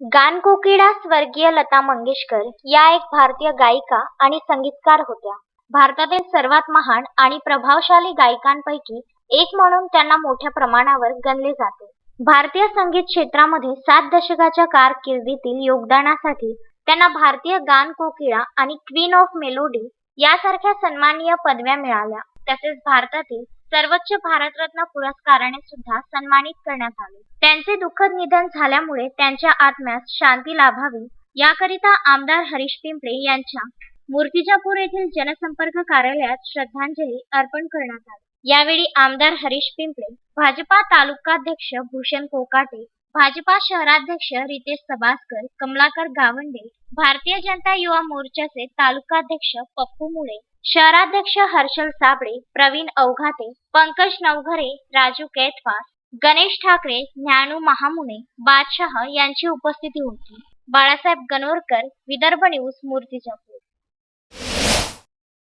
गानकोकिळा स्वर्गीय लता मंगेशकर या एक भारतीय गायिका आणि संगीतकार होत्या. भारतातील सर्वात महान आणि प्रभावशाली गायिकांपैकी एक म्हणून त्यांना मोठ्या प्रमाणावर गणले जाते. भारतीय संगीत क्षेत्रामध्ये सात दशकाच्या कारकिर्दीतील योगदानासाठी त्यांना भारतीय गानकोकिळा आणि क्वीन ऑफ मेलोडी यासारख्या सन्माननीय पदव्या मिळाल्या. तसेच भारतातील सर्वोच्च भारतरत्न पुरस्काराने सुद्धा सन्मानित करण्यात आले. त्यांचे दुःखद निधन झाल्यामुळे त्यांच्या आत्म्यास शांती लाभावी याकरिता आमदार हरीश पिंपळे यांच्या मूर्तिजापूर येथील जनसंपर्क कार्यालयात श्रद्धांजली अर्पण करण्यात आली. यावेळी आमदार हरीश पिंपळे, भाजपा तालुकाध्यक्ष भूषण कोकाटे, भाजपा शहराध्यक्ष रितेश सबासकर कमलाकर गावंडे, भारतीय जनता युवा मोर्चाचे तालुकाध्यक्ष पप्पू मुळे, शहराध्यक्ष हर्षल साबळे, प्रवीण अवघाते, पंकज नवघरे, राजू कैटवास, गणेश ठाकरे, ज्ञानू महामुने, बादशाह यांची उपस्थिती होती. बाळासाहेब गणोरकर, विदर्भ न्यूज, मूर्तिजापूर